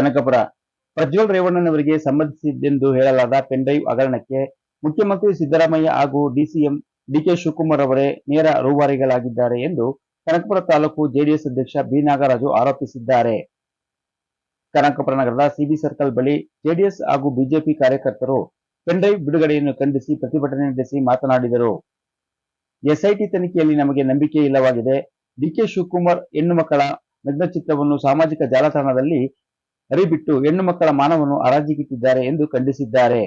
ಕನಕಪುರ. ಪ್ರಜ್ವಲ್ ರೇವಣ್ಣನವರಿಗೆ ಸಂಬಂಧಿಸಿದ್ದೆಂದು ಹೇಳಲಾದ ಪೆನ್ಡ್ರೈವ್ ಹಗರಣಕ್ಕೆ ಮುಖ್ಯಮಂತ್ರಿ ಸಿದ್ದರಾಮಯ್ಯ ಹಾಗೂ ಡಿಸಿಎಂ ಡಿಕೆ ಶಿವಕುಮಾರ್ ಅವರೇ ನೇರ ರೂವಾರಿಗಳಾಗಿದ್ದಾರೆ ಎಂದು ಕನಕಪುರ ತಾಲೂಕು ಜೆಡಿಎಸ್ ಅಧ್ಯಕ್ಷ ಬಿ ನಾಗರಾಜು ಆರೋಪಿಸಿದ್ದಾರೆ. ಕನಕಪುರ ನಗರದ ಸಿಬಿ ಸರ್ಕಲ್ ಬಳಿ ಜೆಡಿಎಸ್ ಹಾಗೂ ಬಿಜೆಪಿ ಕಾರ್ಯಕರ್ತರು ಪೆನ್ಡ್ರೈವ್ ಬಿಡುಗಡೆಯನ್ನು ಖಂಡಿಸಿ ಪ್ರತಿಭಟನೆ ನಡೆಸಿ ಮಾತನಾಡಿದರು. ಎಸ್ಐಟಿ ತನಿಖೆಯಲ್ಲಿ ನಮಗೆ ನಂಬಿಕೆ ಇಲ್ಲವಾಗಿದೆ. ಡಿಕೆ ಶಿವಕುಮಾರ್ ಹೆಣ್ಣು ಮಕ್ಕಳ ನಗ್ನ ಚಿತ್ರವನ್ನು ಸಾಮಾಜಿಕ ಜಾಲತಾಣದಲ್ಲಿ ಹರಿಬಿಟ್ಟು ಹೆಣ್ಣು ಮಕ್ಕಳ ಮಾನವನ್ನು ಹರಾಜಿಗಿಟ್ಟಿದ್ದಾರೆ ಎಂದು ಖಂಡಿಸಿದ್ದಾರೆ.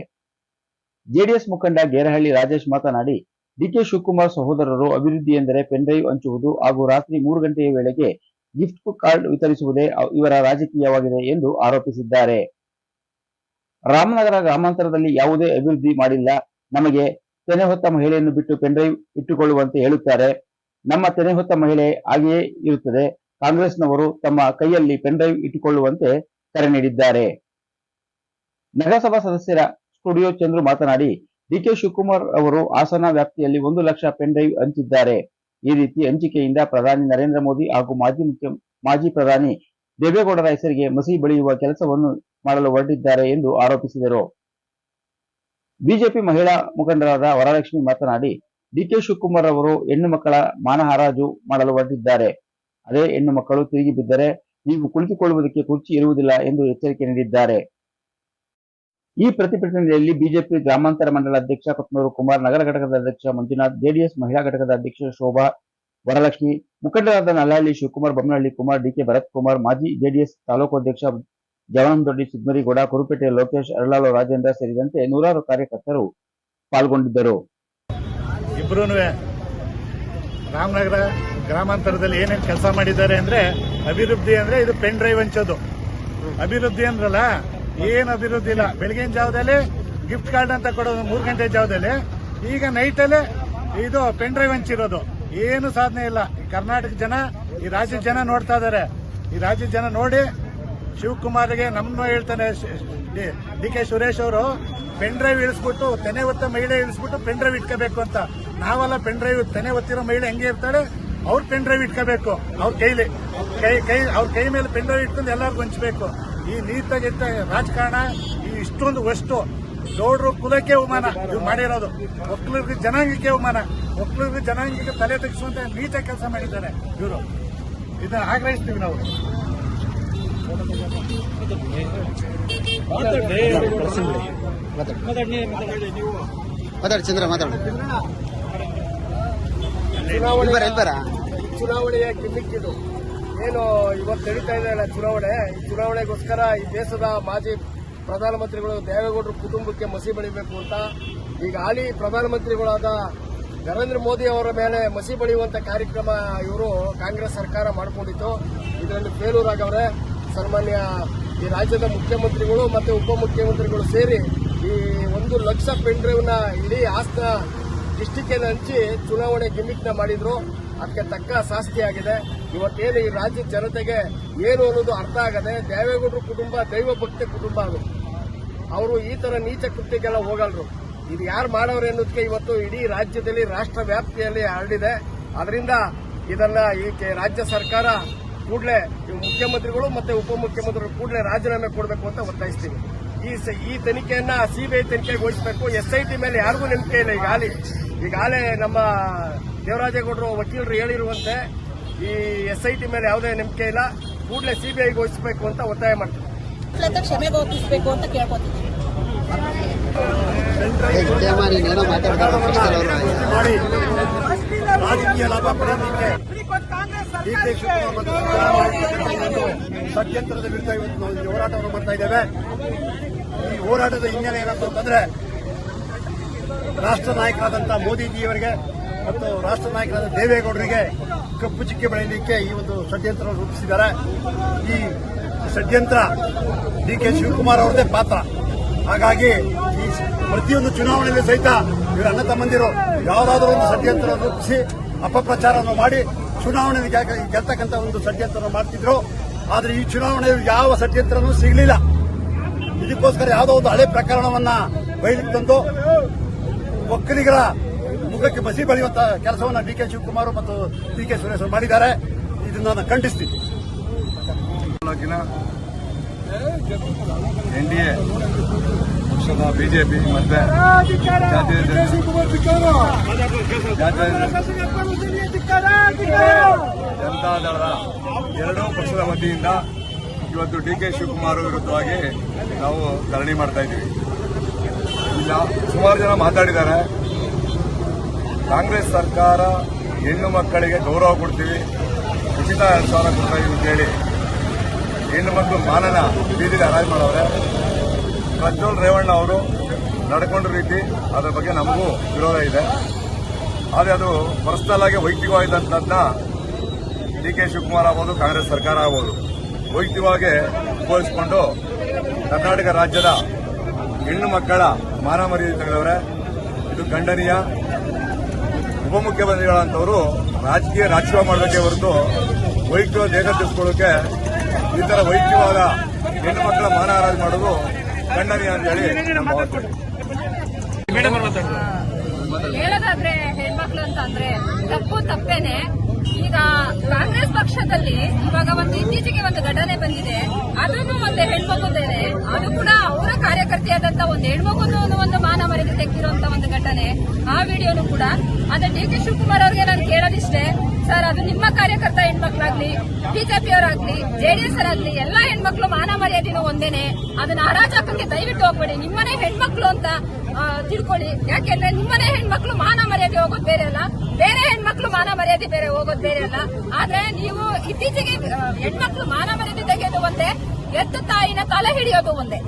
ಜೆಡಿಎಸ್ ಮುಖಂಡ ಗೇರಹಳ್ಳಿ ರಾಜೇಶ್ ಮಾತನಾಡಿ, ಡಿಕೆ ಶಿವಕುಮಾರ್ ಸಹೋದರರು ಅಭಿವೃದ್ಧಿ ಎಂದರೆ ಪೆನ್ಡ್ರೈವ್ ಹಂಚುವುದು ಹಾಗೂ ರಾತ್ರಿ ಮೂರು ಗಂಟೆಯ ವೇಳೆಗೆ ಗಿಫ್ಟ್ ಕಾರ್ಡ್ ವಿತರಿಸುವುದೇ ಇವರ ರಾಜಕೀಯವಾಗಿದೆ ಎಂದು ಆರೋಪಿಸಿದ್ದಾರೆ. ರಾಮನಗರ ಗ್ರಾಮಾಂತರದಲ್ಲಿ ಯಾವುದೇ ಅಭಿವೃದ್ಧಿ ಮಾಡಿಲ್ಲ. ನಮಗೆ ತೆನೆ ಹೊತ್ತ ಮಹಿಳೆಯನ್ನು ಬಿಟ್ಟು ಪೆನ್ಡ್ರೈವ್ ಇಟ್ಟುಕೊಳ್ಳುವಂತೆ ಹೇಳುತ್ತಾರೆ. ನಮ್ಮ ತೆನೆ ಹೊತ್ತ ಮಹಿಳೆ ಹಾಗೆಯೇ ಇರುತ್ತದೆ. ಕಾಂಗ್ರೆಸ್ನವರು ತಮ್ಮ ಕೈಯಲ್ಲಿ ಪೆನ್ಡ್ರೈವ್ ಇಟ್ಟುಕೊಳ್ಳುವಂತೆ ಕರೆ ನೀಡಿದ್ದಾರೆ. ನಗರಸಭಾ ಸದಸ್ಯರ ಸ್ಟುಡಿಯೋ ಚಂದ್ರು ಮಾತನಾಡಿ, ಡಿಕೆ ಶಿವಕುಮಾರ್ ಅವರು ಹಾಸನ ವ್ಯಾಪ್ತಿಯಲ್ಲಿ ಒಂದು ಲಕ್ಷ ಪೆನ್ಡ್ರೈವ್ ಹಂಚಿದ್ದಾರೆ. ಈ ರೀತಿ ಹಂಚಿಕೆಯಿಂದ ಪ್ರಧಾನಿ ನರೇಂದ್ರ ಮೋದಿ ಹಾಗೂ ಮಾಜಿ ಮುಖ್ಯ, ಮಾಜಿ ಪ್ರಧಾನಿ ದೇವೇಗೌಡರ ಹೆಸರಿಗೆ ಮಸಿ ಬಳಿಯುವ ಕೆಲಸವನ್ನು ಮಾಡಲು ಹೊರಟಿದ್ದಾರೆ ಎಂದು ಆರೋಪಿಸಿದರು. ಬಿಜೆಪಿ ಮಹಿಳಾ ಮುಖಂಡರಾದ ವರಲಕ್ಷ್ಮಿ ಮಾತನಾಡಿ, ಡಿಕೆ ಶಿವಕುಮಾರ್ ಅವರು ಹೆಣ್ಣು ಮಕ್ಕಳ ಮಾನಹರಾಜು ಮಾಡಲು ಹೊರಟಿದ್ದಾರೆ. ಅದೇ ಹೆಣ್ಣು ಮಕ್ಕಳು ತಿರುಗಿ ಬಿದ್ದರೆ ನೀವು ಕುಳಿತುಕೊಳ್ಳುವುದಕ್ಕೆ ಕುರ್ಚಿ ಇರುವುದಿಲ್ಲ ಎಂದು ಎಚ್ಚರಿಕೆ ನೀಡಿದ್ದಾರೆ. ಈ ಪ್ರತಿಭಟನೆಯಲ್ಲಿ ಬಿಜೆಪಿ ಗ್ರಾಮಾಂತರ ಮಂಡಲ ಅಧ್ಯಕ್ಷ ಕೊತ್ನೂರು ಕುಮಾರ್, ನಗರ ಘಟಕದ ಅಧ್ಯಕ್ಷ ಮಂಜುನಾಥ್, ಜೆಡಿಎಸ್ ಮಹಿಳಾ ಘಟಕದ ಅಧ್ಯಕ್ಷ ಶೋಭಾ, ವರಲಕ್ಷ್ಮಿ, ಮುಖಂಡರಾದ ನಲ್ಲಹಳ್ಳಿ ಶಿವಕುಮಾರ್, ಬೊಮ್ಮನಹಳ್ಳಿ ಕುಮಾರ್ ಡಿಕೆ ಭರತ್ ಕುಮಾರ್, ಮಾಜಿ ಜೆಡಿಎಸ್ ತಾಲೂಕು ಅಧ್ಯಕ್ಷ ಜವನಂದೊಡ್ಡಿ ಸಿದ್ಮರಿಗೌಡ ಕುರುಪೇಟೆ ಲೋಕೇಶ್, ಅರಳಾಳು ರಾಜೇಂದ್ರ ಸೇರಿದಂತೆ ನೂರಾರು ಕಾರ್ಯಕರ್ತರು ಪಾಲ್ಗೊಂಡಿದ್ದರು. ರಾಮನಗರ ಗ್ರಾಮಾಂತರದಲ್ಲಿ ಏನೇನು ಕೆಲಸ ಮಾಡಿದ್ದಾರೆ ಅಂದ್ರೆ ಅಭಿವೃದ್ಧಿ ಅಂದ್ರೆ ಇದು ಪೆನ್ ಡ್ರೈವ್ ಹಂಚೋದು ಅಭಿವೃದ್ಧಿ ಅಂದ್ರಲ್ಲ, ಏನು ಅಭಿವೃದ್ಧಿ ಇಲ್ಲ. ಬೆಳಗಿನ ಜಾವದಲ್ಲಿ ಗಿಫ್ಟ್ ಕಾರ್ಡ್ ಅಂತ ಕೊಡೋದು ಮೂರು ಗಂಟೆ ಜಾವದಲ್ಲಿ. ಈಗ ನೈಟಲ್ಲೇ ಇದು ಪೆನ್ ಡ್ರೈವ್ ಹಂಚಿರೋದು ಏನು ಸಾಧನೆ ಇಲ್ಲ. ಕರ್ನಾಟಕ ಜನ, ಈ ರಾಜ್ಯದ ಜನ ನೋಡ್ತಾ ಇದಾರೆ. ಈ ರಾಜ್ಯದ ಜನ ನೋಡಿ ಶಿವಕುಮಾರ್ಗೆ ನಮ್ಮ ಹೇಳ್ತಾನೆ ಡಿ ಕೆ ಸುರೇಶ್ ಅವರು ಪೆನ್ ಡ್ರೈವ್ ಇಳಿಸ್ಬಿಟ್ಟು ತೆನೆ ಹೊತ್ತ ಮಹಿಳೆ ಇಳಿಸ್ಬಿಟ್ಟು ಪೆನ್ ಡ್ರೈವ್ ಇಟ್ಕೋಬೇಕು ಅಂತ. ನಾವೆಲ್ಲ ಪೆನ್ ಡ್ರೈವ್ ತೆನೆ ಹೊತ್ತಿರೋ ಮಹಿಳೆ ಹೆಂಗೆ ಇರ್ತಾಳೆ? ಅವ್ರ ಪೆನ್ ಡ್ರೈವ್ ಇಟ್ಕೋಬೇಕು ಅವ್ರ ಕೈಲಿ ಕೈ ಕೈ ಅವ್ರ ಕೈ ಮೇಲೆ ಪೆನ್ ಡ್ರೈವ್ ಇಟ್ಕೊಂಡು ಎಲ್ಲರಿಗೂ ಹಂಚಬೇಕು ಈ ನೀತಾಗಿದ್ದ ರಾಜಕಾರಣ ಈ ಇಷ್ಟೊಂದು ವಸ್ತು ಗೌಡ್ರು ಕುಲಕ್ಕೆ ಅವಮಾನ ಇವ್ರು ಮಾಡಿರೋದು ಒಕ್ಕಲಿಗರಿಗೆ ಜನಾಂಗಕ್ಕೆ ಅವಮಾನ ಒಕ್ಕಲಿಗರಿಗೆ ಜನಾಂಗಕ್ಕೆ ತಲೆ ತೆಗೆಸುವಂತ ನೀಚ ಕೆಲಸ ಮಾಡಿದ್ದಾರೆ ಇವರು ಇದನ್ನ ಆಗ್ರಹಿಸ್ತೀವಿ ನಾವು ಮಾತಾಡಿ ಚಂದ್ರ ಮಾತಾಡು ಚುನಾವಣೆ ಚುನಾವಣೆಯ ಕಿಮ್ಮಿಕ್ಕಿದು ಏನು ಇವತ್ತು ನಡೀತಾ ಇದೆ ಅಲ್ಲ ಚುನಾವಣೆ? ಈ ಚುನಾವಣೆಗೋಸ್ಕರ ಈ ದೇಶದ ಮಾಜಿ ಪ್ರಧಾನಮಂತ್ರಿಗಳು ದೇವೇಗೌಡರ ಕುಟುಂಬಕ್ಕೆ ಮಸಿ ಬಳಿಬೇಕು ಅಂತ ಈಗ ಹಾಲಿ ಪ್ರಧಾನಮಂತ್ರಿಗಳಾದ ನರೇಂದ್ರ ಮೋದಿ ಅವರ ಮೇಲೆ ಮಸಿ ಬಳಿಯುವಂತ ಕಾರ್ಯಕ್ರಮ ಇವರು ಕಾಂಗ್ರೆಸ್ ಸರ್ಕಾರ ಮಾಡಿಕೊಂಡಿತ್ತು. ಇದರಲ್ಲಿ ಫೇಲೂರ್ ಆಗವ್ರೆ ಸನ್ಮಾನ್ಯ ಈ ರಾಜ್ಯದ ಮುಖ್ಯಮಂತ್ರಿಗಳು ಮತ್ತೆ ಉಪಮುಖ್ಯಮಂತ್ರಿಗಳು ಸೇರಿ ಈ ಒಂದು ಲಕ್ಷ ಪೆನ್ ಡ್ರೈವ್ನ ಇಡೀ ಆಸ್ತ ಡಿಸ್ಟಿಕ್ಕಿನ ಹಂಚಿ ಚುನಾವಣೆ ಗಿಮಿಕ್ನ ಮಾಡಿದ್ರು. ಅದಕ್ಕೆ ತಕ್ಕ ಶಾಸ್ತಿ ಆಗಿದೆ. ಇವತ್ತೇನು ಈ ರಾಜ್ಯ ಜನತೆಗೆ ಏನು ಅನ್ನೋದು ಅರ್ಥ ಆಗದೆ ದೇವೇಗೌಡರು ಕುಟುಂಬ, ದೈವ ಭಕ್ತಿ ಕುಟುಂಬ ಅದು. ಅವರು ಈ ತರ ನೀಚ ಕೃತ್ಯಕ್ಕೆಲ್ಲ ಹೋಗಲ್ರು. ಇದು ಯಾರು ಮಾಡೋರು ಅನ್ನೋದಕ್ಕೆ ಇವತ್ತು ಇಡೀ ರಾಜ್ಯದಲ್ಲಿ ರಾಷ್ಟ್ರ ವ್ಯಾಪ್ತಿಯಲ್ಲಿ ಹರಡಿದೆ. ಅದರಿಂದ ಇದನ್ನ ಈ ರಾಜ್ಯ ಸರ್ಕಾರ ಕೂಡಲೇ ಮುಖ್ಯಮಂತ್ರಿಗಳು ಮತ್ತೆ ಉಪಮುಖ್ಯಮಂತ್ರಿಗಳು ಕೂಡಲೇ ರಾಜೀನಾಮೆ ಕೊಡಬೇಕು ಅಂತ ಒತ್ತಾಯಿಸ್ತೀವಿ ಈ ಸ- ಈ ತನಿಖೆಯನ್ನ ಸಿಬಿಐ ತನಿಖೆಗೆ ವಹಿಸಬೇಕು ಎಸ್ಐಟಿ ಮೇಲೆ ಯಾರಿಗೂ ನಂಬಿಕೆ ಇಲ್ಲ ಈಗಾಗಲೇ ಈಗಾಗಲೇ ನಮ್ಮ ದೇವರಾಜೇಗೌಡರು ವಕೀಲರು ಹೇಳಿರುವಂತೆ ಈ ಎಸ್ಐಟಿ ಮೇಲೆ ಯಾವುದೇ ನಂಬಿಕೆ ಇಲ್ಲ. ಕೂಡಲೇ ಸಿಬಿಐಗೆ ವಹಿಸಬೇಕು ಅಂತ ಒತ್ತಾಯ ಮಾಡ್ತೀವಿ ಮಾಡಿ ರಾಜಕೀಯ ಲಾಭ ಪಡೆಯಲಿಕ್ಕೆ ಷಡ್ಯಂತ್ರದ ವಿರುದ್ಧ ಇವತ್ತು ನಾವು ಹೋರಾಟವನ್ನು ಮಾಡ್ತಾ ಇದ್ದೇವೆ. ಹೋರಾಟದ ಹಿನ್ನೆಲೆ ಏನಂತ ಅಂತಂದ್ರೆ ರಾಷ್ಟ್ರ ನಾಯಕರಾದಂತಹ ಮೋದಿಜಿಯವರಿಗೆ ಮತ್ತು ರಾಷ್ಟ್ರ ನಾಯಕರಾದ ದೇವೇಗೌಡರಿಗೆ ಕಪ್ಪು ಚಿಕ್ಕಿ ಬೆಳೆಯಲಿಕ್ಕೆ ಈ ಒಂದು ಷಡ್ಯಂತ್ರ ರೂಪಿಸಿದ್ದಾರೆ. ಈ ಷಡ್ಯಂತ್ರ ಡಿ ಕೆ ಶಿವಕುಮಾರ್ ಅವರದೇ ಪಾತ್ರ. ಹಾಗಾಗಿ ಈ ಪ್ರತಿಯೊಂದು ಚುನಾವಣೆಯಲ್ಲಿ ಸಹಿತ ಇವರ ಅಣ್ಣ ತಮ್ಮಂದಿರು ಯಾವುದಾದ್ರೂ ಒಂದು ಷಡ್ಯಂತ್ರ ರೂಪಿಸಿ ಅಪಪ್ರಚಾರವನ್ನು ಮಾಡಿ ಚುನಾವಣೆ ಗೆಲ್ತಕ್ಕಂಥ ಒಂದು ಷಡ್ಯಂತ್ರ ಮಾಡ್ತಿದ್ರು. ಆದರೆ ಈ ಚುನಾವಣೆಯಲ್ಲಿ ಯಾವ ಷಡ್ಯಂತ್ರನೂ ಸಿಗಲಿಲ್ಲ. ಇದಕ್ಕೋಸ್ಕರ ಯಾವುದೋ ಒಂದು ಹಳೆ ಪ್ರಕರಣವನ್ನ ಬಯಲಿಗೆ ತಂದು ಒಕ್ಕಲಿಗರ ಮುಖಕ್ಕೆ ಬಸಿ ಬಳಿಯುವಂತ ಕೆಲಸವನ್ನ ಡಿ ಕೆ ಶಿವಕುಮಾರ್ ಮತ್ತು ಡಿ ಕೆ ಸುರೇಶ್ ಅವರು ಮಾಡಿದ್ದಾರೆ. ಇದನ್ನು ನಾನು ಖಂಡಿಸ್ತೀನಿ. ತಾಲೂಕಿನ ಎನ್ ಡಿ ಎ ಪಕ್ಷದ ಬಿಜೆಪಿ ಮತ್ತೆ ಜನತಾದಳದ ಎರಡೂ ಪಕ್ಷದ ವತಿಯಿಂದ ಇವತ್ತು ಡಿ ಕೆ ಶಿವಕುಮಾರ್ ವಿರುದ್ಧವಾಗಿ ನಾವು ಧರಣಿ ಮಾಡ್ತಾ ಇದ್ದೀವಿ. ಇಲ್ಲ, ಸುಮಾರು ಜನ ಮಾತಾಡಿದ್ದಾರೆ. ಕಾಂಗ್ರೆಸ್ ಸರ್ಕಾರ ಹೆಣ್ಣು ಮಕ್ಕಳಿಗೆ ಗೌರವ ಕೊಡ್ತೀವಿ, ಉಚಿತ ಎರಡು ಸಾವಿರ ಕೊಡ್ತಾ ಅಂತೇಳಿ ಹೆಣ್ಣು ಮಕ್ಕಳು ಮಾನನ ಬೀದಿಗೆ ಹರಾಜು ಮಾಡವ್ರೆ. ಪ್ರಜ್ವಲ್ ರೇವಣ್ಣ ಅವರು ನಡ್ಕೊಂಡ ರೀತಿ ಅದರ ಬಗ್ಗೆ ನಮಗೂ ವಿರೋಧ ಇದೆ. ಆದರೆ ಅದು ಪರ್ಸನಲ್ ಆಗಿ ವೈಯಕ್ತಿಕವಾಗಿದ್ದಂಥದ್ದನ್ನ ಡಿ ಕೆ ಶಿವಕುಮಾರ್ ಆಗ್ಬೋದು, ಕಾಂಗ್ರೆಸ್ ಸರ್ಕಾರ ಆಗ್ಬೋದು. ವೈಯಕ್ತಿಕವಾಗಿ ಉಪಯೋಗಿಸಿಕೊಂಡು ಕರ್ನಾಟಕ ರಾಜ್ಯದ ಹೆಣ್ಣು ಮಕ್ಕಳ ಮಾನ ಮರ್ಯಾದೆ ತೆಗೆದವರೆ ಇದು ಖಂಡನೀಯ ಉಪಮುಖ್ಯಮಂತ್ರಿಗಳಂತವರು ರಾಜಕೀಯ ರಾಜಕೀಯ ಮಾಡೋದಕ್ಕೆ ಹೊರತು ವೈಯಕ್ತಿಕ ದೇಹ ತಿಳಿಸ್ಕೊಳ್ಳೋಕೆ ಈ ತರ ವೈಯಕ್ತಿಕವಾದ ಹೆಣ್ಣು ಮಕ್ಕಳ ಮಾನ ಹರಾಜು ಮಾಡೋದು ಖಂಡನೀಯ ಅಂತ ಹೇಳಿ. ಹೇಳೋದಾದ್ರೆ ಹೆಣ್ಮಕ್ಳು ಅಂತ ಅಂದ್ರೆ ತಪ್ಪು ತಪ್ಪೇನೆ. ಈಗ ಕಾಂಗ್ರೆಸ್ ಪಕ್ಷದಲ್ಲಿ ಇವಾಗ ಒಂದು ಇತ್ತೀಚೆಗೆ ಒಂದು ಘಟನೆ ಬಂದಿದೆ. ಅದನ್ನು ಒಂದು ಹೆಣ್ಮಗುದೇನೆ ಅದು ಕೂಡ ಅವರ ಕಾರ್ಯಕರ್ತೆಯಾದಂತ ಒಂದು ಹೆಣ್ಮಗುನು ಒಂದು ಮಾನ ಮರ್ಯಾದೆ ತೆಗೆದಿರುವಂತ ಒಂದು ಘಟನೆ. ಆ ವಿಡಿಯೋನು ಕೂಡ. ಅದೇ ಡಿ ಕೆ ಶಿವಕುಮಾರ್ ಅವರಿಗೆ ನಾನು ಕೇಳೋದಿಷ್ಟೇ. ಸರ್, ಅದು ನಿಮ್ಮ ಕಾರ್ಯಕರ್ತ ಹೆಣ್ಮಕ್ಳಾಗ್ಲಿ ಬಿಜೆಪಿ ಅವರಾಗ್ಲಿ ಜೆಡಿಎಸ್ ಅವರಾಗ್ಲಿ ಎಲ್ಲಾ ಹೆಣ್ಮಕ್ಳು ಮಾನ ಮರ್ಯಾದೆನೂ ಒಂದೇನೆ. ಅದನ್ನ ಅರಾಜಕಕ್ಕೆ ದಯವಿಟ್ಟು ಹೋಗ್ಬೇಡಿ. ನಿಮ್ಮನೆ ಹೆಣ್ಮಕ್ಳು ಅಂತ ತಿಳ್ಕೊಳ್ಳಿ. ಯಾಕೆಂದ್ರೆ ನಿಮ್ಮನೆ ಹೆಣ್ಮಕ್ಳು ಮಾನ ಮರ್ಯಾದೆ ಹೋಗೋದು ಬೇರೆ ಅಲ್ಲ. ಬೇರೆ ಹೆಣ್ಮಕ್ಳು ಮಾನ ಮರ್ಯಾದೆ ಬೇರೆ ಹೋಗೋದು ಬೇರೆ ಅಲ್ಲ. ಆದ್ರೆ ನೀವು ಇತ್ತೀಚೆಗೆ ಹೆಣ್ಮಕ್ಳು ಮಾನ ಮರ್ಯಾದೆ ತೆಗೆದು ಒಂದೇ ಎತ್ತ ತಾಯಿನ ತಲೆ ಹಿಡಿಯೋದು ಒಂದೇ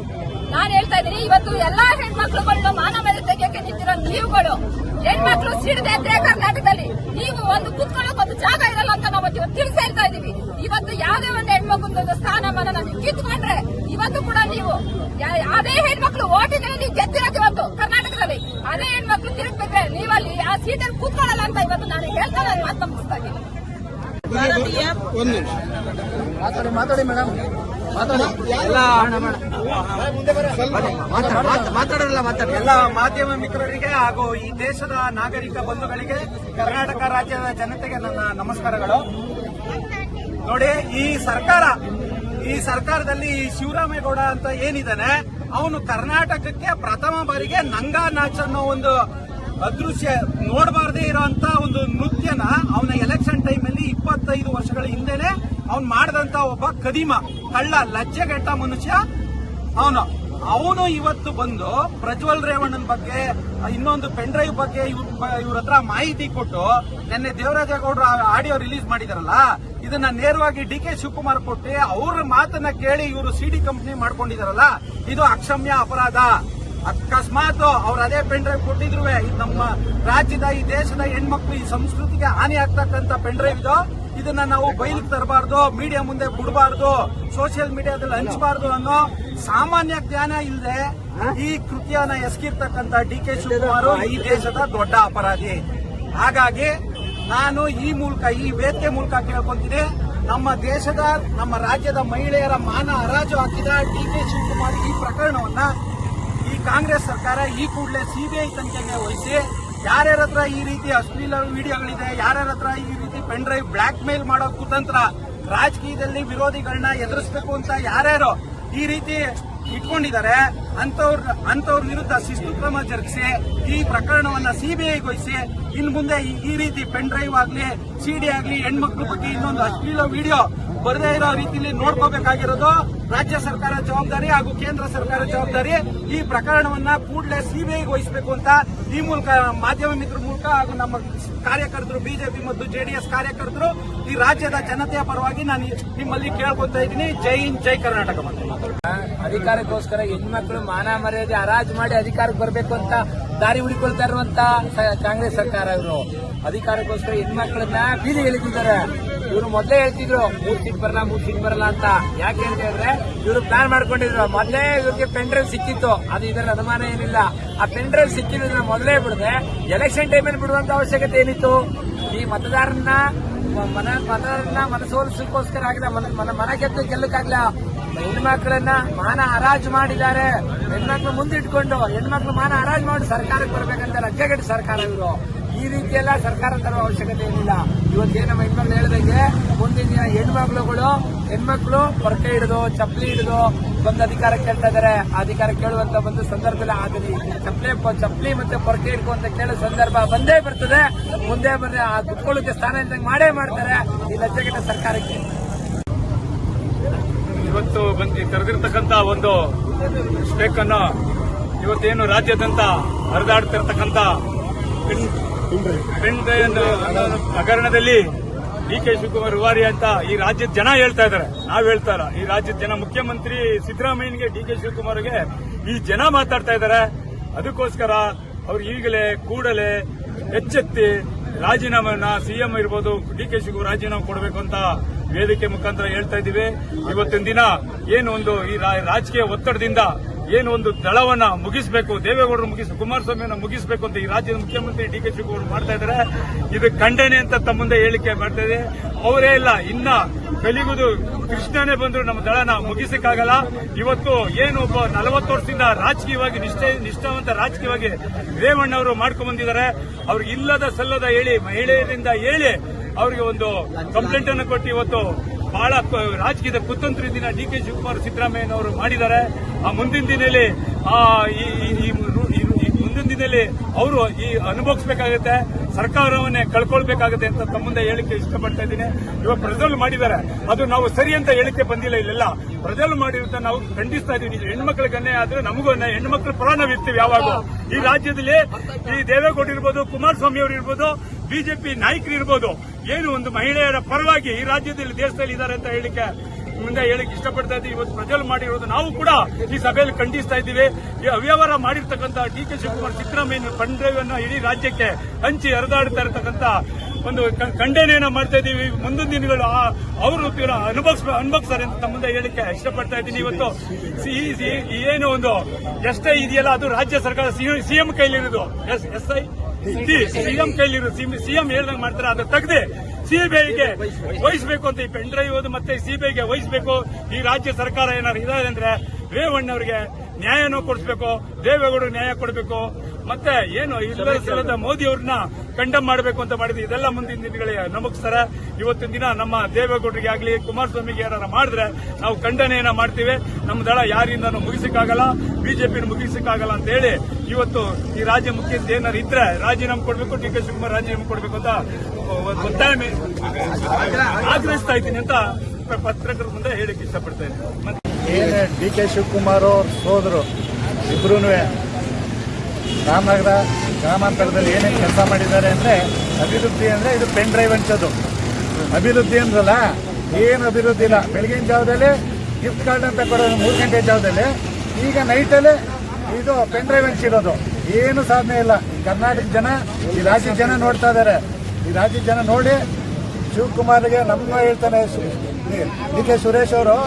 ನಾನು ಹೇಳ್ತಾ ಇದ್ದೀನಿ ಇವತ್ತು ಎಲ್ಲಾ ಹೆಣ್ಮಕ್ಳುಗಳನ್ನು ಮಾನ ಮೇಲೆ ತೆಗೆಯಕ್ಕೆ ನಿಂತಿರೋ ನೀವುಗಳು ಹೆಣ್ಮಕ್ಳು ಸಿಡದೆ ಇದ್ರೆ ಕರ್ನಾಟಕದಲ್ಲಿ ನೀವು ಒಂದು ಕುತ್ಕೊಳ್ಳೋಕೆ ಒಂದು ಜಾಗ ಇರಲ್ಲ ಅಂತ ನಾವು ಇವತ್ತು ತಿಳಿಸ ಹೇಳ್ತಾ ಇದೀವಿ ಇವತ್ತು ಯಾವುದೇ ಒಂದು ಹೆಣ್ಮಕ್ಳು ಸ್ಥಾನಮಾನ ನಾನು ಕಿತ್ಕೊಂಡ್ರೆ ಇವತ್ತು ಕೂಡ ನೀವು ಅದೇ ಹೆಣ್ಮಕ್ಳು ಓಟಿನಲ್ಲಿ ನೀವು ಗೆದ್ದಿರೋದು ಇವತ್ತು ಕರ್ನಾಟಕದಲ್ಲಿ ಅದೇ ಹೆಣ್ಮಕ್ಳು ತಿರುಗ್ಬೇಕ್ರೆ ನೀವಲ್ಲಿ ಆ ಸೀಟಲ್ಲಿ ಕೂತ್ಕೊಳ್ಳಲ್ಲ ಅಂತ ಇವತ್ತು ನಾನು ಹೇಳ್ತಾ ಮಾತು ಮುಗಿಸ್ತಾ ಇದ್ದೀನಿ ಮಾತಾಡಿ ಮಾತಾಡಿ ಮೇಡಮ್ ಮಾತಾಡಲ್ಲ ಮಾತಾಡಿ ಎಲ್ಲ ಮಾಧ್ಯಮ ಮಿತ್ರರಿಗೆ ಹಾಗೂ ಈ ದೇಶದ ನಾಗರಿಕ ಬಂಧುಗಳಿಗೆ ಕರ್ನಾಟಕ ರಾಜ್ಯದ ಜನತೆಗೆ ನನ್ನ ನಮಸ್ಕಾರಗಳು. ನೋಡಿ, ಈ ಸರ್ಕಾರ, ಈ ಸರ್ಕಾರದಲ್ಲಿ ಶಿವರಾಮೇಗೌಡ ಅಂತ ಏನಿದ್ದಾನೆ ಅವನು ಕರ್ನಾಟಕಕ್ಕೆ ಪ್ರಥಮ ಬಾರಿಗೆ ನಂಗಾ ನಾಚ್ ಅನ್ನೋ ಒಂದು ಅದೃಶ್ಯ ನೋಡಬಾರ್ದೆ ಇರೋಂತ ಒಂದು ನೃತ್ಯನ ಅವನ ಎಲೆಕ್ಷನ್ ಟೈಮ್ ಅಲ್ಲಿ ಇಪ್ಪತ್ತೈದು ವರ್ಷಗಳ ಹಿಂದೆನೆ ಅವ್ನು ಮಾಡಿದಂತ ಒಬ್ಬ ಕದಿಮ, ಕಳ್ಳ, ಲಜ್ಜೆಗೆಟ್ಟ ಮನುಷ್ಯ. ಅವನು ಅವನು ಇವತ್ತು ಬಂದು ಪ್ರಜ್ವಲ್ ರೇವಣ್ಣನ ಬಗ್ಗೆ, ಇನ್ನೊಂದು ಪೆನ್ ಡ್ರೈವ್ ಬಗ್ಗೆ ಇವ್ರ ಹತ್ರ ಮಾಹಿತಿ ಕೊಟ್ಟು ನಿನ್ನೆ ದೇವರಾಜೇಗೌಡರು ಆಡಿಯೋ ರಿಲೀಸ್ ಮಾಡಿದಾರಲ್ಲ, ಇದನ್ನ ನೇರವಾಗಿ ಡಿ ಕೆ ಶಿವಕುಮಾರ್ ಕೊಟ್ಟು ಅವ್ರ ಮಾತನ್ನ ಕೇಳಿ ಇವರು ಸಿಡಿ ಕಂಪನಿ ಮಾಡ್ಕೊಂಡಿದಾರಲ್ಲ, ಇದು ಅಕ್ಷಮ್ಯ ಅಪರಾಧ. ಅಕಸ್ಮಾತ್ ಅವ್ರು ಅದೇ ಪೆನ್ ಡ್ರೈವ್ ಕೊಟ್ಟಿದ್ರು ನಮ್ಮ ರಾಜ್ಯದ, ಈ ದೇಶದ ಹೆಣ್ಮಕ್ಳು, ಈ ಸಂಸ್ಕೃತಿಗೆ ಹಾನಿ ಆಗ್ತಕ್ಕಂತ ಪೆನ್ ಡ್ರೈವ್ ಇದು. ಇದನ್ನ ನಾವು ಬಯಲಿಗೆ ತರಬಾರ್ದು ಮೀಡಿಯಾ ಮುಂದೆ ಬಿಡಬಾರ್ದು ಸೋಷಿಯಲ್ ಮೀಡಿಯಾದಲ್ಲಿ ಹಂಚಬಾರ್ದು ಅನ್ನೋ ಸಾಮಾನ್ಯ ಜ್ಞಾನ ಇಲ್ಲದೆ ಈ ಕೃತ್ಯನ ಎಸಗಿರ್ತಕ್ಕಂತ ಡಿ ಕೆ ಶಿವಕುಮಾರ್ ಈ ದೇಶದ ದೊಡ್ಡ ಅಪರಾಧಿ. ಹಾಗಾಗಿ ನಾನು ಈ ಮೂಲಕ, ಈ ವೇದಿಕೆ ಮೂಲಕ ಕೇಳ್ಕೊಂತೀನಿ, ನಮ್ಮ ದೇಶದ, ನಮ್ಮ ರಾಜ್ಯದ ಮಹಿಳೆಯರ ಮಾನ ಹರಾಜು ಹಾಕಿದ ಡಿ ಕೆ ಶಿವಕುಮಾರ್ ಈ ಪ್ರಕರಣವನ್ನ ಕಾಂಗ್ರೆಸ್ ಸರ್ಕಾರ ಈ ಕೂಡಲೇ ಸಿಬಿಐ ತನಿಖೆಗೆ ವಹಿಸಿ ಯಾರ್ಯಾರ ಹತ್ರ ಈ ರೀತಿ ಅಶ್ಲೀಲ ವಿಡಿಯೋಗಳಿದೆ, ಯಾರ್ಯಾರ ಹತ್ರ ಈ ರೀತಿ ಪೆನ್ ಡ್ರೈವ್ ಬ್ಲಾಕ್ ಮೇಲ್ ಮಾಡೋ ಕುತಂತ್ರ ರಾಜಕೀಯದಲ್ಲಿ ವಿರೋಧಿಗಳನ್ನ ಎದುರಿಸಬೇಕು ಅಂತ ಯಾರ್ಯಾರು ಈ ರೀತಿ ಇಟ್ಕೊಂಡಿದ್ದಾರೆ ಅಂತವ್ರ ಅಂತವ್ರ ವಿರುದ್ಧ ಶಿಸ್ತು ಕ್ರಮ ಜರುಗಿಸಿ, ಈ ಪ್ರಕರಣವನ್ನ ಸಿಬಿಐ ವಹಿಸಿ ಇನ್ ಮುಂದೆ ಈ- ರೀತಿ ಪೆನ್ ಡ್ರೈವ್ ಆಗ್ಲಿ, ಸಿಡಿ ಆಗ್ಲಿ, ಹೆಣ್ಮಕ್ಳ ಬಗ್ಗೆ ಇನ್ನೊಂದು ಅಶ್ಲೀಲ ವಿಡಿಯೋ ಬರದೇ ಇರೋ ರೀತಿಯಲ್ಲಿ ನೋಡ್ಕೋಬೇಕಾಗಿರೋದು ರಾಜ್ಯ ಸರ್ಕಾರ ಜವಾಬ್ದಾರಿ ಹಾಗೂ ಕೇಂದ್ರ ಸರ್ಕಾರ ಜವಾಬ್ದಾರಿ. ಈ ಪ್ರಕರಣವನ್ನ ಕೂಡಲೇ ಸಿಬಿಐಗೆ ವಹಿಸಬೇಕು ಅಂತ ಈ ಮೂಲಕ ಮಾಧ್ಯಮ ಮಿತ್ರ ಮೂಲಕ ಹಾಗೂ ನಮ್ಮ ಕಾರ್ಯಕರ್ತರು, ಬಿಜೆಪಿ ಮತ್ತು ಜೆಡಿಎಸ್ ಕಾರ್ಯಕರ್ತರು ಈ ರಾಜ್ಯದ ಜನತೆಯ ಪರವಾಗಿ ನಾನು ನಿಮ್ಮಲ್ಲಿ ಕೇಳ್ಕೊತಾ ಇದ್ದೀನಿ. ಜೈ ಹಿಂದ್, ಜೈ ಕರ್ನಾಟಕ ಅಧಿಕಾರಕ್ಕೋಸ್ಕರ ಹೆಣ್ಮಕ್ಳು ಮಾನ ಮರ್ಯಾದೆ ಹರಾಜು ಮಾಡಿ ಅಧಿಕಾರಕ್ಕೆ ಬರಬೇಕು ಅಂತ ದಾರಿ ಹುಡುಕೊಳ್ತಾ ಇರುವಂತ ಕಾಂಗ್ರೆಸ್ ಸರ್ಕಾರ ಇವರು. ಅಧಿಕಾರಕ್ಕೋಸ್ಕರ ಹೆಣ್ಮಕ್ಳನ್ನ ಬೀದಿ ಎಳಿತಿದ್ದಾರೆ. ಇವರು ಮೊದಲೇ ಹೇಳ್ತಿದ್ರು, ಮೂರ್ ಸೀಟ್ ಬರಲ್ಲ, ಮೂರ್ ಸೀಟ್ ಬರಲ್ಲ ಅಂತ. ಯಾಕೆ ಅಂತ ಹೇಳಿದ್ರೆ, ಇವರು ಪ್ಲಾನ್ ಮಾಡ್ಕೊಂಡಿದ್ರು. ಮೊದಲೇ ಇವ್ರಿಗೆ ಪೆನ್ ಡ್ರೈವ್ ಸಿಕ್ಕಿತ್ತು. ಅದು ಇದರ ಅನುಮಾನ ಏನಿಲ್ಲ. ಆ ಪೆಂಡ್ರೈವ್ ಸಿಕ್ಕಿರೋದನ್ನ ಮೊದಲೇ ಬಿಡದೆ ಎಲೆಕ್ಷನ್ ಟೈಮಲ್ಲಿ ಬಿಡುವಂತ ಅವಶ್ಯಕತೆ ಏನಿತ್ತು? ಈ ಮತದಾರನ್ನ ಮನ ಮತದಾರನ್ನ ಮನಸೋಲಿಸೋಕ್ಕೋಸ್ಕರ ಆಗಿಲ್ಲ ಮನ ಮನ- ಗೆದ್ದು ಗೆಲ್ಲಕ್ಕಾಗ್ಲ ಹೆಣ್ಮಕ್ಳನ್ನ ಮಾನ ಹರಾಜು ಮಾಡಿದ್ದಾರೆ. ಹೆಣ್ಮಕ್ಳು ಮುಂದಿಟ್ಕೊಂಡು, ಹೆಣ್ಮಕ್ಳು ಮಾನ ಹರಾಜು ಮಾಡಿ ಸರ್ಕಾರಕ್ಕೆ ಬರ್ಬೇಕಂತ ಲಜ್ಜೆಗೆಟ್ಟು ಸರ್ಕಾರ ಇವರು. ಈ ರೀತಿಯೆಲ್ಲ ಸರ್ಕಾರ ತರುವ ಅವಶ್ಯಕತೆ ಏನಿಲ್ಲ. ಇವತ್ತೇನು ನಮ್ಮ ಹೆಣ್ಮಕ್ಳು ಹೇಳ್ದಂಗೆ ಮುಂದಿನ ದಿನ ಹೆಣ್ಮಕ್ಳುಗಳು ಹೆಣ್ಮಕ್ಳು ಪೊರಕೆ ಹಿಡಿದು, ಚಪ್ಪಲಿ ಹಿಡಿದು ಬಂದು ಅಧಿಕಾರ ಕೇಳ್ತಾ ಇದಾರೆ ಅಧಿಕಾರ ಕೇಳುವಂತ ಒಂದು ಸಂದರ್ಭದಲ್ಲಿ ಆಗಲಿ. ಚಪ್ಪಲಿ ಚಪ್ಪಲಿ ಮತ್ತೆ ಪೊರಕೆ ಹಿಡ್ಕೊಂತ ಕೇಳೋ ಸಂದರ್ಭ ಬಂದೇ ಬರ್ತದೆ. ಮುಂದೆ ಬಂದ್ರೆ ಆ ಕುತ್ಕೊಳ್ಳೋಕೆ ಸ್ಥಾನ ಇದ್ದಂಗೆ ಮಾಡೇ ಮಾಡ್ತಾರೆ. ಈ ಲಜ್ಜೆಗೆಟ್ಟ ಸರ್ಕಾರಕ್ಕೆ. ಇವತ್ತು ಬಂದು ಕರೆದಿರ್ತಕ್ಕಂತ ಒಂದು ಸ್ಟೇಕ್ ಅನ್ನು ಇವತ್ತೇನು ರಾಜ್ಯಾದ್ಯಂತ ಡ್ರೈವ್ ಹಗರಣದಲ್ಲಿ ಡಿ ಕೆ ಶಿವಕುಮಾರ್ ರೂವಾರಿ ಅಂತ ಈ ರಾಜ್ಯದ ಜನ ಹೇಳ್ತಾ ಇದ್ದಾರೆ. ನಾವ್ ಹೇಳ್ತಾ ಇಲ್ಲ. ಈ ರಾಜ್ಯದ ಜನ ಮುಖ್ಯಮಂತ್ರಿ ಸಿದ್ದರಾಮಯ್ಯನಿಗೆ ಡಿ ಕೆ ಶಿವಕುಮಾರ್ಗೆ ಈ ಜನ ಮಾತಾಡ್ತಾ ಇದ್ದಾರೆ. ಅದಕ್ಕೋಸ್ಕರ ಅವ್ರು ಈಗಲೇ ಕೂಡಲೇ ಎಚ್ಚೆತ್ತಿ ರಾಜೀನಾಮೆಯನ್ನ ಸಿಎಂ ಇರ್ಬೋದು, ಡಿ ಕೆ ಶಿವಕುಮಾರ್ ರಾಜೀನಾಮೆ ಕೊಡಬೇಕು ಅಂತ ವೇದಿಕೆ ಮುಖಾಂತರ ಹೇಳ್ತಾ ಇದ್ದೀವಿ. ಇವತ್ತಿನ ದಿನ ಏನು ಒಂದು ಈ ರಾಜಕೀಯ ಒತ್ತಡದಿಂದ ಏನು ಒಂದು ದಳವನ್ನ ಮುಗಿಸಬೇಕು ದೇವೇಗೌಡರು ಮುಗಿಸ, ಕುಮಾರಸ್ವಾಮಿಯನ್ನ ಮುಗಿಸಬೇಕು ಅಂತ ಈ ರಾಜ್ಯದ ಮುಖ್ಯಮಂತ್ರಿ ಡಿ ಕೆ ಶಿವಕುಮಾರ್ ಮಾಡ್ತಾ ಇದ್ದಾರೆ. ಇದು ಖಂಡನೆ ಅಂತ ತಮ್ಮ ಮುಂದೆ ಹೇಳಿಕೆ ಮಾಡ್ತಾ ಇದೆ. ಅವರೇ ಇಲ್ಲ, ಇನ್ನ ಕಲಿಗುದು ಕೃಷ್ಣನೇ ಬಂದ್ರು ನಮ್ಮ ದಳನ ಮುಗಿಸಕ್ಕಾಗಲ್ಲ. ಇವತ್ತು ಏನು ಒಬ್ಬ ನಲವತ್ತು ವರ್ಷದಿಂದ ರಾಜಕೀಯವಾಗಿ ನಿಷ್ಠೆ, ನಿಷ್ಠಾವಂತ ರಾಜಕೀಯವಾಗಿ ರೇವಣ್ಣ ಅವರು ಮಾಡ್ಕೊಂಡು ಬಂದಿದ್ದಾರೆ. ಅವ್ರಿಗೆ ಇಲ್ಲದ ಸಲ್ಲದ ಹೇಳಿ, ಮಹಿಳೆಯರಿಂದ ಹೇಳಿ ಅವರಿಗೆ ಒಂದು ಕಂಪ್ಲೇಂಟ್ ಅನ್ನು ಕೊಟ್ಟು ಇವತ್ತು ಬಹಳ ರಾಜಕೀಯದ ಕುತಂತ್ರ ದಿನ ಡಿ ಕೆ ಶಿವಕುಮಾರ್ ಸಿದ್ದರಾಮಯ್ಯನವರು ಮಾಡಿದ್ದಾರೆ. ಆ ಮುಂದಿನ ದಿನದಲ್ಲಿ ಮುಂದಿನ ದಿನದಲ್ಲಿ ಅವರು ಈ ಅನುಭವಿಸಬೇಕಾಗುತ್ತೆ, ಸರ್ಕಾರವನ್ನೇ ಕಳ್ಕೊಳ್ಬೇಕಾಗುತ್ತೆ ಅಂತ ತಮ್ಮ ಮುಂದೆ ಹೇಳಿಕೆ ಇಷ್ಟಪಡ್ತಾ ಇದ್ದೀನಿ. ಇವಾಗ ಪ್ರಜಲ್ ಮಾಡಿದ್ದಾರೆ. ಅದು ನಾವು ಸರಿ ಅಂತ ಹೇಳಿಕೆ ಬಂದಿಲ್ಲ ಇಲ್ಲೆಲ್ಲ. ಪ್ರಜಲ್ ಮಾಡಿರೋದನ್ನ ನಾವು ಖಂಡಿಸ್ತಾ ಇದೀವಿ ಹೆಣ್ಮಕ್ಳಿಗೆ ಅನ್ಯಾಯ ಆದ್ರೆ ನಮಗೂ ಹೆಣ್ಮಕ್ಳು ಪರ ನಾವು ಯಾವಾಗ ಈ ರಾಜ್ಯದಲ್ಲಿ ಈ ದೇವೇಗೌಡ ಇರ್ಬೋದು, ಕುಮಾರಸ್ವಾಮಿ ಅವರು ಇರ್ಬೋದು ಬಿಜೆಪಿ ನಾಯಕರು ಇರ್ಬೋದು. ಏನು ಒಂದು ಮಹಿಳೆಯರ ಪರವಾಗಿ ಈ ರಾಜ್ಯದಲ್ಲಿ, ದೇಶದಲ್ಲಿ ಇದ್ದಾರೆ ಅಂತ ಹೇಳಿಕೆ ಮುಂದೆ ಹೇಳಕ್ಕೆ ಇಷ್ಟಪಡ್ತಾ ಇದ್ದೀವಿ ಇವತ್ತು ಪ್ರಜಲ್ ಮಾಡಿರೋದು ನಾವು ಕೂಡ ಈ ಸಭೆಯಲ್ಲಿ ಖಂಡಿಸ್ತಾ ಇದ್ದೀವಿ. ಅವ್ಯವಹಾರ ಮಾಡಿರ್ತಕ್ಕಂಥ D K Shivakumar Siddaramaiah pen ಇಡೀ ರಾಜ್ಯಕ್ಕೆ ಹಂಚಿ ಹರಿದಾಡ್ತಾ ಇರತಕ್ಕಂಥ ಒಂದು ಖಂಡನೆಯನ್ನ ಮಾಡ್ತಾ ಇದ್ದೀವಿ. ಮುಂದಿನ ದಿನಗಳು ಅವರು ಅನುಭವಿಸ್ ಅನುಭವಿಸ್ತಾರೆ ಅಂತ ಮುಂದೆ ಹೇಳಿಕೆ ಇಷ್ಟಪಡ್ತಾ ಇದ್ದೀನಿ. ಇವತ್ತು ಏನು ಒಂದು ಎಷ್ಟೇ ಇದೆಯಲ್ಲ, ಅದು ರಾಜ್ಯ ಸರ್ಕಾರ ಸಿಎಂ ಕೈಲಿರೋದು. ಎಸ್ ಎಸ್ ಐ ಸಿಎಂ ಕೈಲಿರು ಸಿಎಂ ಹೇಳ್ದಂಗೆ ಮಾಡ್ತಾರೆ, ಅದ್ರ ತೆಗ್ದೆ ಸಿಬಿಐಗೆ ವಹಿಸಬೇಕು ಅಂತ ಈ ಪೆನ್ ಡ್ರೈವ್ ಮತ್ತೆ ಸಿಬಿಐಗೆ ವಹಿಸಬೇಕು. ಈ ರಾಜ್ಯ ಸರ್ಕಾರ ಏನಾದ್ರು ಇದೆ ಅಂದ್ರೆ ರೇವಣ್ಣ ನ್ಯಾಯನೂ ಕೊಡಿಸಬೇಕು ದೇವೇಗೌಡರು ನ್ಯಾಯ ಕೊಡಬೇಕು ಮತ್ತೆ ಏನು ಇಲ್ಲದ ಸಲದ ಮೋದಿ ಅವ್ರನ್ನ ಕಂಡಮ್ ಮಾಡಬೇಕು ಅಂತ ಮಾಡಿದ್ವಿ ಇದೆಲ್ಲ ಮುಂದಿನ ದಿನಗಳಿಗೆ ನಮಗಿಸ್ತಾರೆ ಇವತ್ತಿನ ದಿನ ನಮ್ಮ ದೇವೇಗೌಡರಿಗೆ ಆಗಲಿ ಕುಮಾರಸ್ವಾಮಿಗೆ ಏನಾರ ಮಾಡಿದ್ರೆ ನಾವು ಖಂಡನೆಯನ್ನ ಮಾಡ್ತೀವಿ. ನಮ್ಮ ದಳ ಯಾರಿಂದನೂ ಮುಗಿಸಕ್ಕಾಗಲ್ಲ ಬಿಜೆಪಿ ಮುಗಿಸಕ್ಕಾಗಲ್ಲ ಅಂತ ಹೇಳಿ ಇವತ್ತು ಈ ರಾಜ್ಯ ಮುಖ್ಯಸ್ಥ ಏನಾರು ಇದ್ರೆ ರಾಜೀನಾಮೆ ಕೊಡಬೇಕು ಡಿ ಕೆ ಶಿವಕುಮಾರ್ ರಾಜೀನಾಮೆ ಕೊಡಬೇಕು ಅಂತ ಒತ್ತಾಯ ಆಗ್ರಹಿಸ್ತಾ ಇದ್ದೀನಿ ಅಂತ ಪತ್ರಕರ್ತರ ಮುಂದೆ ಹೇಳಕ್ಕೆ ಇಷ್ಟಪಡ್ತಾ ಇದ್ದೀನಿ. ಮತ್ತೆ ಏನು ಡಿ ಕೆ ಶಿವಕುಮಾರ್ ಅವ್ರ ಸೋದರು. ಇಬ್ಬರೂ ರಾಮನಗರ ಗ್ರಾಮಾಂತರದಲ್ಲಿ ಏನೇನು ಕೆಲಸ ಮಾಡಿದ್ದಾರೆ ಅಂದರೆ ಅಭಿವೃದ್ಧಿ ಅಂದರೆ ಇದು ಪೆನ್ ಡ್ರೈವ್ ಹಂಚೋದು ಅಭಿವೃದ್ಧಿ ಅಂದ್ರಲ್ಲ, ಏನು ಅಭಿವೃದ್ಧಿ ಇಲ್ಲ. ಬೆಳಗಿನ ಜಾವದಲ್ಲಿ ಗಿಫ್ಟ್ ಕಾರ್ಡ್ ಅಂತ ಕೊಡೋದು ಮೂರು ಗಂಟೆ ಜಾವದಲ್ಲಿ. ಈಗ ನೈಟಲ್ಲೇ ಇದು ಪೆನ್ ಡ್ರೈವ್ ಹಂಚಿರೋದು ಏನು ಸಾಧನೆ ಇಲ್ಲ. ಕರ್ನಾಟಕ ಜನ, ಈ ರಾಜ್ಯದ ಜನ ನೋಡ್ತಾ ಇದ್ದಾರೆ ಈ ರಾಜ್ಯದ ಜನ ನೋಡಿ ಶಿವಕುಮಾರ್ಗೆ ನಮ್ಮ ಹೇಳ್ತಾನೆ ಡಿ ಕೆ ಸುರೇಶ್ ಅವರು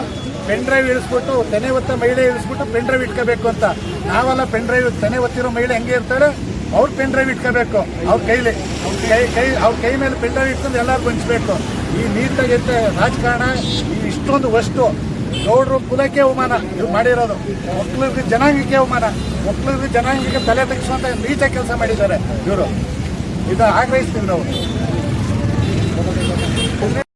ಪೆನ್ ಡ್ರೈವ್ ಇಳಿಸ್ಬಿಟ್ಟು ತೆನೆ ಒತ್ತ ಮಹಿಳೆ ಇಳಿಸ್ಬಿಟ್ಟು ಪೆನ್ ಡ್ರೈವ್ ಇಟ್ಕೋಬೇಕು ಅಂತ. ನಾವೆಲ್ಲ ಪೆನ್ ಡ್ರೈವ್ ತೆನೆ ಒತ್ತಿರೋ ಮಹಿಳೆ ಹೆಂಗೆ ಇರ್ತಾಳೆ? ಅವ್ರು ಪೆನ್ ಡ್ರೈವ್ ಇಟ್ಕೋಬೇಕು. ಅವ್ರ ಕೈಲಿ, ಅವ್ರ ಕೈ ಕೈ, ಅವ್ರ ಕೈ ಮೇಲೆ ಪೆನ್ ಡ್ರೈವ್ ಇಟ್ಕೊಂಡು ಎಲ್ಲರೂ ಬಂಚಬೇಕು ಈ ನೀಟಾಗೈತೆ ರಾಜಕಾರಣ, ಈ ಇಷ್ಟೊಂದು ವಸ್ತು. ಗೌಡ್ರು ಕುಲಕ್ಕೆ ಅವಮಾನ ಇದು ಮಾಡಿರೋದು. ಮಕ್ಕಳಿಗೆ ಜನಾಂಗಕ್ಕೆ ಅವಮಾನ. ಮಕ್ಕಳಿಗೆ ಜನಾಂಗಕ್ಕೆ ತಲೆ ತಗ್ಗಿಸುವಂತ ನೀಚ ಕೆಲಸ ಮಾಡಿದ್ದಾರೆ ಇವರು. ಇದು ಆಗ್ರಹಿಸ್ತೀವಿ ನಾವು.